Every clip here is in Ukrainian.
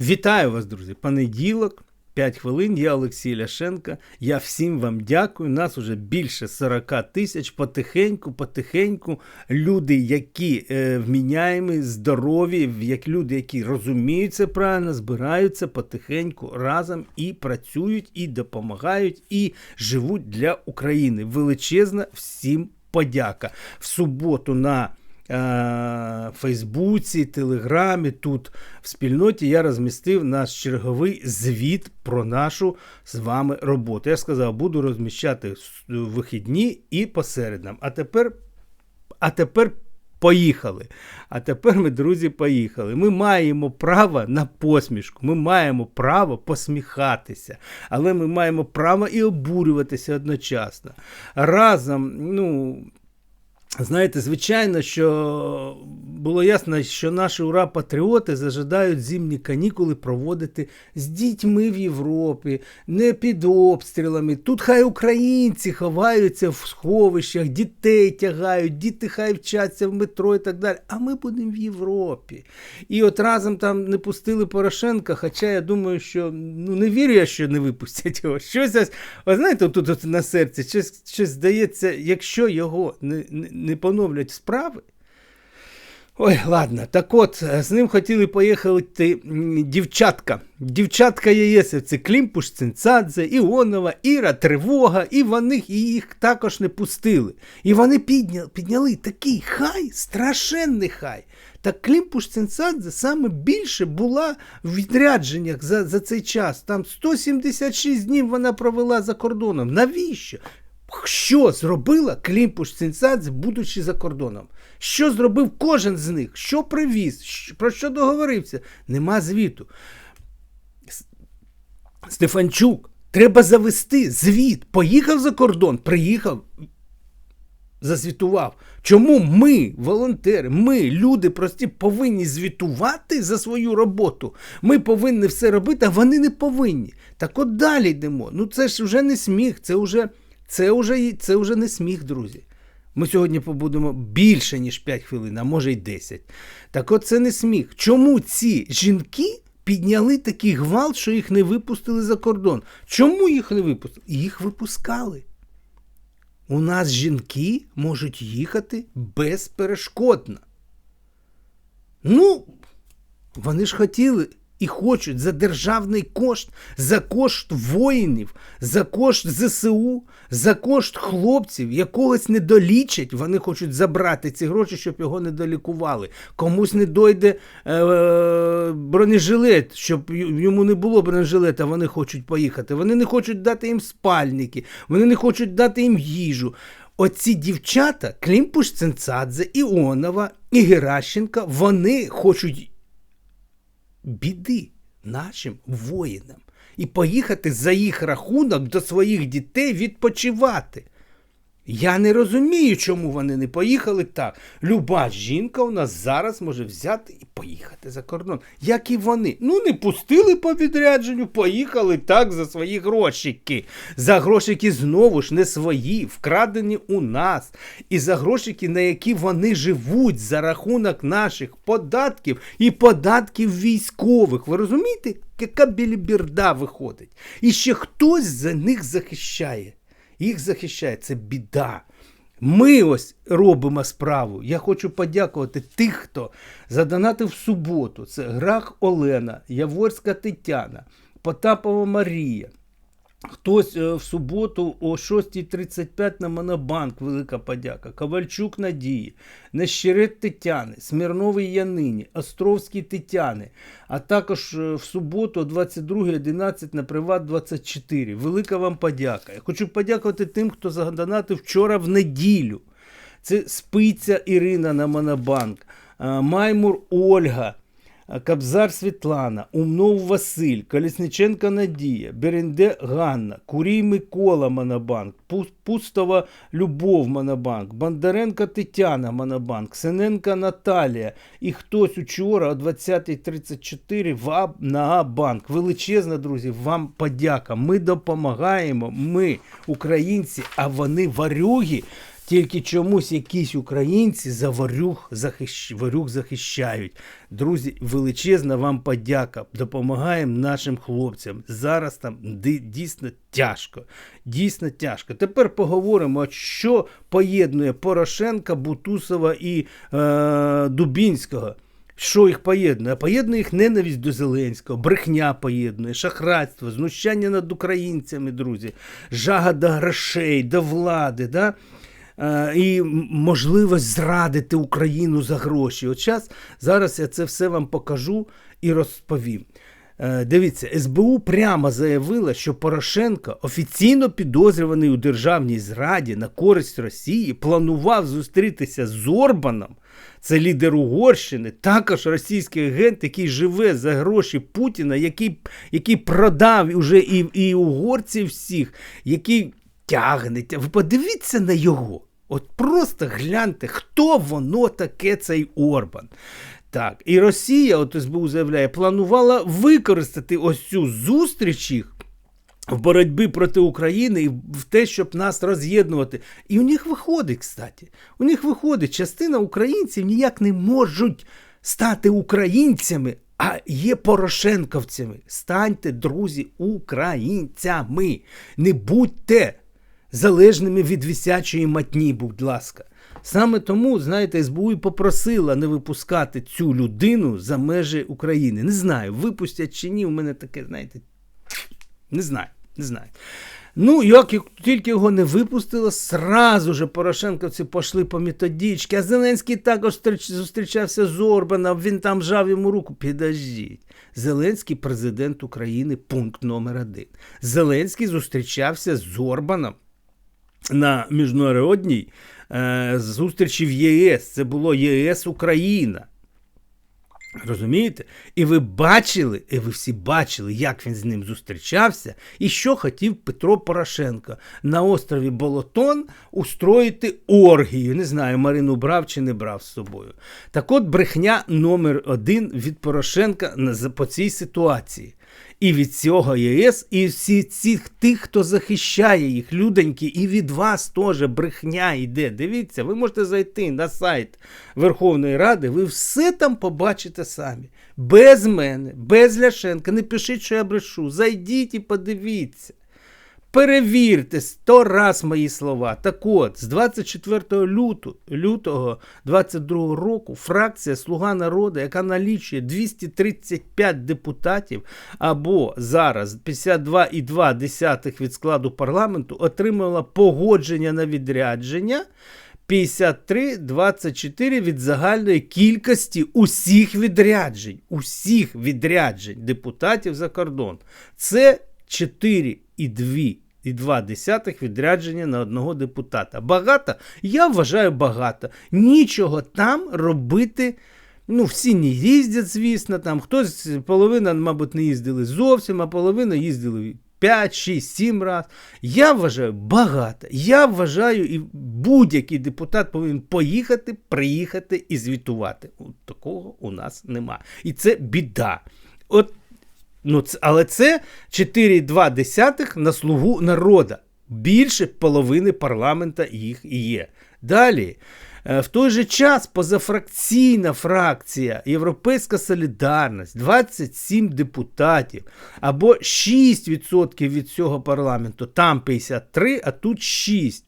Вітаю вас, друзі! Понеділок, 5 хвилин. Я Олексій Ляшенко. Я всім вам дякую. Нас уже більше 40 тисяч. Потихеньку, потихеньку. Люди, які е, вміняємі, здорові, як люди, які розуміють це правильно, збираються потихеньку разом і працюють, і допомагають, і живуть для України. Величезна всім подяка. В суботу на Фейсбуці, Телеграмі, тут в спільноті я розмістив наш черговий звіт про нашу з вами роботу. Я сказав, буду розміщати вихідні і посереднам. А тепер, а тепер поїхали. А тепер ми, друзі, поїхали. Ми маємо право на посмішку, ми маємо право посміхатися, але ми маємо право і обурюватися одночасно. Разом, ну. Знаєте, звичайно, що було ясно, що наші ура-патріоти зажадають зимні канікули проводити з дітьми в Європі, не під обстрілами. Тут хай українці ховаються в сховищах, дітей тягають, діти хай вчаться в метро і так далі. А ми будемо в Європі. І от разом там не пустили Порошенка, хоча я думаю, що ну не вірю я, що не випустять його. Щось, ось, знаєте, тут от на серці, щось, щось здається, якщо його не, не, поновлять справи. Ой, ладно, так от, е, з ним хотіли поїхати дівчатка. Дівчатка єєсівці Клімпуш, Цинцадзе, Іонова, Іра, Тривога, і вони їх також не пустили. І вони підняли, підняли такий хай, страшенний хай. Та Клімпуш Цинцадзе саме більше була в відрядженнях за, за цей час. Там 176 днів вона провела за кордоном. Навіщо? Що зробила Клімпуш Цинцадзе, будучи за кордоном? Що зробив кожен з них? Що привіз? Про що договорився? Нема звіту. Стефанчук, треба завести звіт. Поїхав за кордон, приїхав, зазвітував. Чому ми, волонтери, ми, люди прості, повинні звітувати за свою роботу? Ми повинні все робити, а вони не повинні. Так от далі йдемо. Ну це ж вже не сміх, це вже, це вже, це вже не сміх, друзі. Ми сьогодні побудемо більше, ніж 5 хвилин, а може й 10. Так от це не сміх. Чому ці жінки підняли такий гвалт, що їх не випустили за кордон? Чому їх не випустили? Їх випускали. У нас жінки можуть їхати безперешкодно. Ну, вони ж хотіли і хочуть за державний кошт, за кошт воїнів, за кошт ЗСУ, за кошт хлопців, якогось не долічать. Вони хочуть забрати ці гроші, щоб його не долікували. Комусь не дойде е- бронежилет, щоб йому не було бронежилета, вони хочуть поїхати. Вони не хочуть дати їм спальники, вони не хочуть дати їм їжу. Оці дівчата, Клімпуш Ценцадзе, Іонова і Геращенка, вони хочуть біди нашим воїнам і поїхати за їх рахунок до своїх дітей відпочивати. Я не розумію, чому вони не поїхали так. Люба жінка у нас зараз може взяти і поїхати за кордон. Як і вони. Ну, не пустили по відрядженню, поїхали так за свої грошики. За грошики знову ж не свої, вкрадені у нас. І за грошики, на які вони живуть за рахунок наших податків і податків військових. Ви розумієте, яка біліберда виходить? І ще хтось за них захищає їх захищає. Це біда. Ми ось робимо справу. Я хочу подякувати тих, хто задонатив в суботу. Це Грах Олена, Яворська Тетяна, Потапова Марія. Хтось е, в суботу о 6.35 на Монобанк, велика подяка. Ковальчук Надії, Нещерет Тетяни, Смірновий Янині, Островський Тетяни, а також е, в суботу о 22.11 на Приват 24. Велика вам подяка. Я хочу подякувати тим, хто задонатив вчора в неділю. Це Спиця Ірина на Монобанк, е, Маймур Ольга. Кабзар Світлана, Умнов Василь, Колісниченка Надія, Беренде Ганна, Курій Микола Монобанк, Пу- Пустова Любов Монобанк, Бондаренко Тетяна Монобанк, Синенка Наталія і хтось учора о 20.34 в А- на А-банк. Величезна, друзі, вам подяка. Ми допомагаємо, ми, українці, а вони варюги. Тільки чомусь якісь українці за варюг, захищ... варюг захищають. Друзі, величезна вам подяка. Допомагаємо нашим хлопцям. Зараз там дійсно тяжко. Дійсно тяжко. Тепер поговоримо, що поєднує Порошенка, Бутусова і е, Дубінського. Що їх поєднує? Поєднує їх ненависть до Зеленського, брехня поєднує, шахрайство, знущання над українцями, друзі, жага до грошей, до влади, да? Е, і можливість зрадити Україну за гроші. От час, зараз я це все вам покажу і розповім. Е, Дивіться, СБУ прямо заявила, що Порошенко, офіційно підозрюваний у державній зраді на користь Росії, планував зустрітися з Орбаном. Це лідер Угорщини, також російський агент, який живе за гроші Путіна, який, який продав уже і, і угорців всіх, який тягне. Ви подивіться на його. От просто гляньте, хто воно таке цей Орбан. Так, і Росія, от СБУ заявляє, планувала використати ось цю зустріч їх в боротьбі проти України і в те, щоб нас роз'єднувати. І у них виходить, кстати. У них виходить, частина українців ніяк не можуть стати українцями, а є порошенковцями. Станьте, друзі, українцями. Не будьте залежними від висячої матні, будь ласка. Саме тому, знаєте, СБУ і попросила не випускати цю людину за межі України. Не знаю, випустять чи ні, у мене таке, знаєте, не знаю, не знаю. Ну, як тільки його не випустило, сразу же Порошенковці пішли по методичці, а Зеленський також зустрічався з Орбаном, він там жав йому руку. Підождіть. Зеленський президент України, пункт номер один. Зеленський зустрічався з Орбаном на міжнародній е, зустрічі в ЄС. Це було ЄС Україна. Розумієте? І ви бачили, і ви всі бачили, як він з ним зустрічався, і що хотів Петро Порошенко на острові Болотон устроїти оргію. Не знаю, Марину брав чи не брав з собою. Так от брехня номер один від Порошенка по цій ситуації. І від цього ЄС, і всі цих тих, хто захищає їх, люденьки, і від вас теж брехня йде. Дивіться, ви можете зайти на сайт Верховної Ради, ви все там побачите самі. Без мене, без Ляшенка. Не пишіть, що я брешу. Зайдіть і подивіться. Перевірте сто раз мої слова. Так от, з 24 лютого, лютого 22 року фракція Слуга народу, яка налічує 235 депутатів, або зараз 52,2 від складу парламенту, отримала погодження на відрядження. 53-24 від загальної кількості усіх відряджень, усіх відряджень депутатів за кордон. Це 4 2,2 відрядження на одного депутата. Багато? Я вважаю багато. Нічого там робити. Ну, всі не їздять, звісно, там хтось половина, мабуть, не їздили зовсім, а половина їздили 5, 6, 7 разів. Я вважаю багато. Я вважаю, і будь-який депутат повинен поїхати, приїхати і звітувати. От такого у нас нема. І це біда. От Ну, але це 4,2 на слугу народа. Більше половини парламента їх і є. Далі. е, В той же час позафракційна фракція Європейська Солідарність, 27 депутатів, або 6% від цього парламенту, там 53, а тут 6.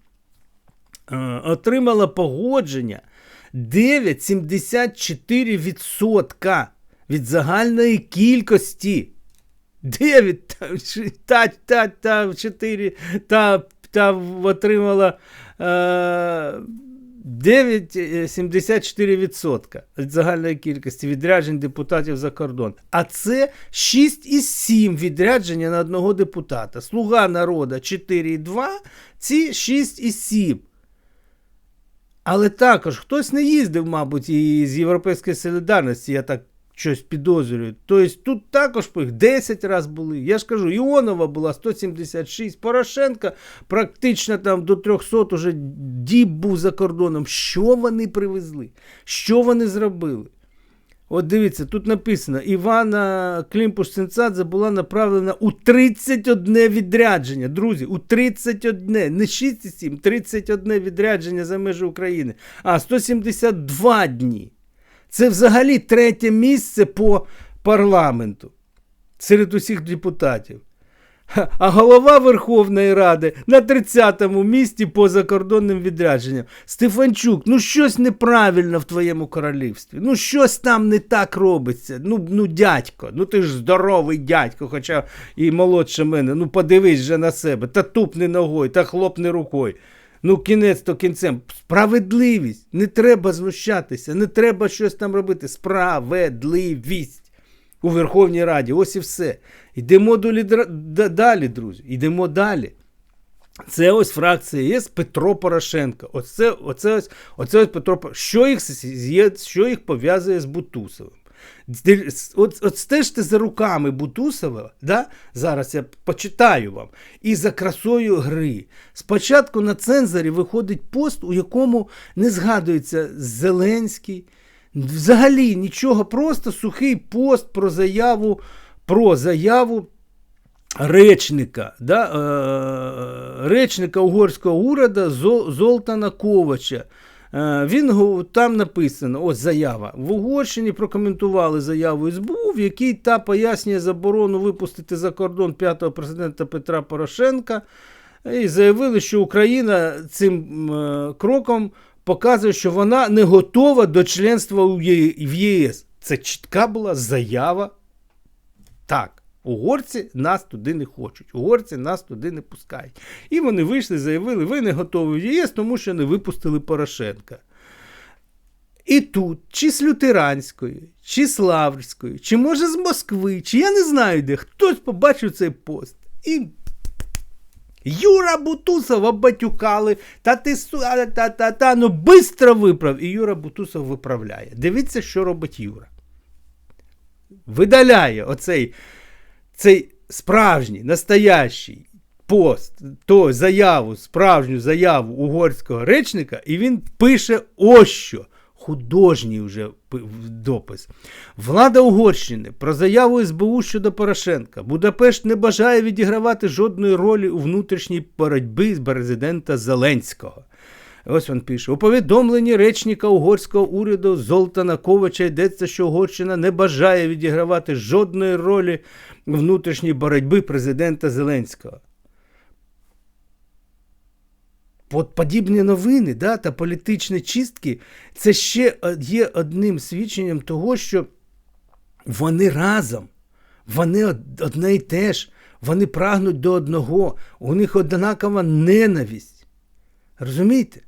Е, Отримала погодження 9,74% від загальної кількості. 9 та, та, та, та 4 та, та отримала е, 9,74% від загальної кількості відряджень депутатів за кордон. А це 6,7 відрядження на одного депутата. Слуга народу 4,2, ці 6,7. Але також хтось не їздив, мабуть, і з Європейської солідарності, я так щось підозрюю. Тобто тут також їх 10 разів були. Я ж кажу, Іонова була 176, Порошенка практично там до 300 уже діб був за кордоном. Що вони привезли? Що вони зробили? От дивіться, тут написано: Івана клімпуш сенцадзе була направлена у 31 відрядження. Друзі, у 31, не 6 і 7, 31 відрядження за межі України. А 172 дні. Це взагалі третє місце по парламенту серед усіх депутатів. А голова Верховної Ради на 30-му місці по закордонним відрядженням. Стефанчук, ну щось неправильно в твоєму королівстві. Ну щось там не так робиться. Ну, ну дядько, ну ти ж здоровий дядько, хоча і молодше мене. Ну подивись же на себе, та тупни ногою, та хлопни рукою. Ну, кінець то кінцем. Справедливість. Не треба знущатися, не треба щось там робити. Справедливість у Верховній Раді. Ось і все. Йдемо до лідера... да- далі, друзі. Йдемо далі. Це ось фракція ЄС Петро Порошенко. Оце, оце, ось, оце ось Петро Порошенко. Що їх, що їх пов'язує з Бутусовим? От, от стежте за руками Бутусова, да? зараз я почитаю вам, і за красою гри. Спочатку на цензорі виходить пост, у якому не згадується Зеленський, взагалі нічого, просто сухий пост про заяву, про заяву речника, да, е, речника угорського уряду Золтана Ковача. Е, Він там написано: ось заява. В Угорщині прокоментували заяву СБУ, в якій та пояснює заборону випустити за кордон п'ятого президента Петра Порошенка. І заявили, що Україна цим е, кроком показує, що вона не готова до членства в ЄС. Це чітка була заява. Так, угорці нас туди не хочуть, угорці нас туди не пускають. І вони вийшли, заявили, ви не готові в ЄС, тому що не випустили Порошенка. І тут, чи з Лютеранської, чи з Лаврської, чи може з Москви, чи я не знаю де, хтось побачив цей пост. І Юра Бутусов обатюкали, та ти та, та, та, ну бистро виправ. І Юра Бутусов виправляє. Дивіться, що робить Юра. Видаляє оцей цей справжній, настоящий пост, то заяву, справжню заяву угорського речника, і він пише ось що. Художній вже допис. Влада Угорщини про заяву СБУ щодо Порошенка. Будапешт не бажає відігравати жодної ролі у внутрішній боротьбі з президента Зеленського. Ось він пише: у повідомленні речника угорського уряду Золтана Ковача йдеться, що Угорщина не бажає відігравати жодної ролі у внутрішній боротьбі президента Зеленського. От подібні новини да, та політичні чистки це ще є одним свідченням того, що вони разом, вони одне й те ж, вони прагнуть до одного, у них однакова ненависть. Розумієте?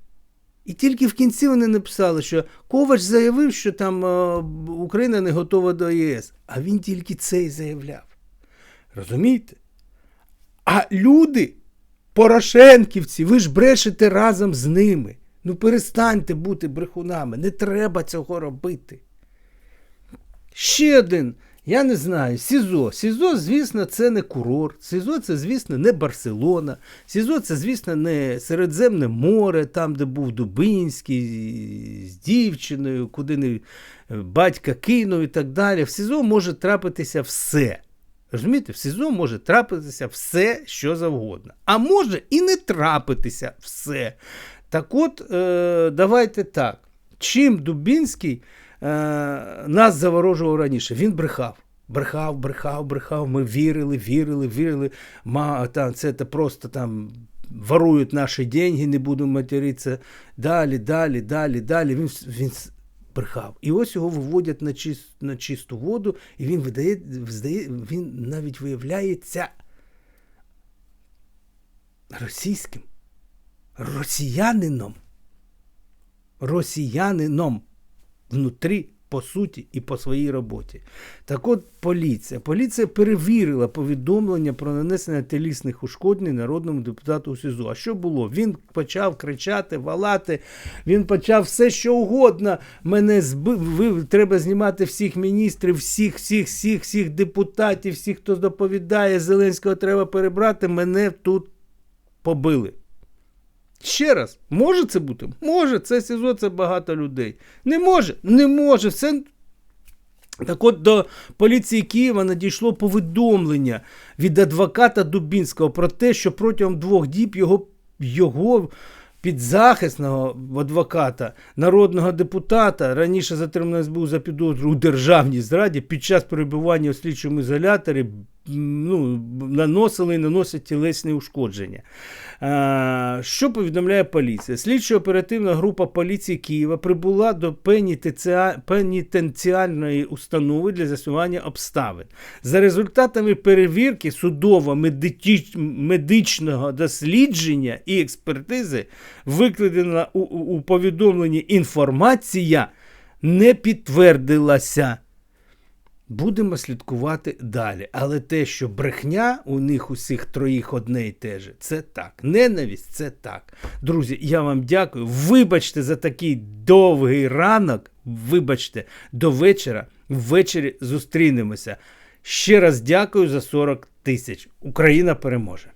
І тільки в кінці вони написали, що Ковач заявив, що там е, Україна не готова до ЄС. А він тільки це й заявляв. Розумієте? А люди, Порошенківці, ви ж брешете разом з ними. Ну перестаньте бути брехунами. Не треба цього робити. Ще один, я не знаю, СІЗО. СІЗО, звісно, це не курорт. СІЗО це, звісно, не Барселона. СІЗО це, звісно, не Середземне море, там, де був Дубинський з дівчиною, куди не батька кинув і так далі. В СІЗО може трапитися все. Розумієте, в СІЗО може трапитися все, що завгодно. А може і не трапитися все. Так от, е, давайте так. Чим Дубінський е, нас заворожував раніше? Він брехав. Брехав, брехав, брехав. Ми вірили, вірили, вірили. Ма, там, це просто там ворують наші деньги, не будемо материтися. Далі, далі, далі, далі. Він, він брехав. І ось його виводять на, чис, на чисту воду, і він видає, здає, він навіть виявляється російським, росіянином. Росіянином внутрі, по суті, і по своїй роботі. Так от поліція. Поліція перевірила повідомлення про нанесення телісних ушкоджень народному депутату у СІЗО. А що було? Він почав кричати, валати, він почав все, що угодно. Мене збив. Треба знімати всіх міністрів, всіх, всіх, всіх, всіх депутатів, всіх, хто доповідає, Зеленського треба перебрати. Мене тут побили. Ще раз, може це бути? Може, це СІЗО, це багато людей. Не може, не може. Все Так от до поліції Києва надійшло повідомлення від адвоката Дубінського про те, що протягом двох діб його, його підзахисного адвоката, народного депутата, раніше затриманого СБУ за підозру у державній зраді, під час перебування у слідчому ізоляторі ну, наносили і наносять тілесні ушкодження. А, що повідомляє поліція? Слідчо-оперативна група поліції Києва прибула до пенітенціальної установи для з'ясування обставин. За результатами перевірки судово-медичного дослідження і експертизи викладена у, у, повідомленні інформація не підтвердилася. Будемо слідкувати далі. Але те, що брехня у них усіх троїх одне і те же, це так. Ненависть це так. Друзі, я вам дякую. Вибачте за такий довгий ранок. Вибачте, до вечора. Ввечері зустрінемося. Ще раз дякую за 40 тисяч. Україна переможе.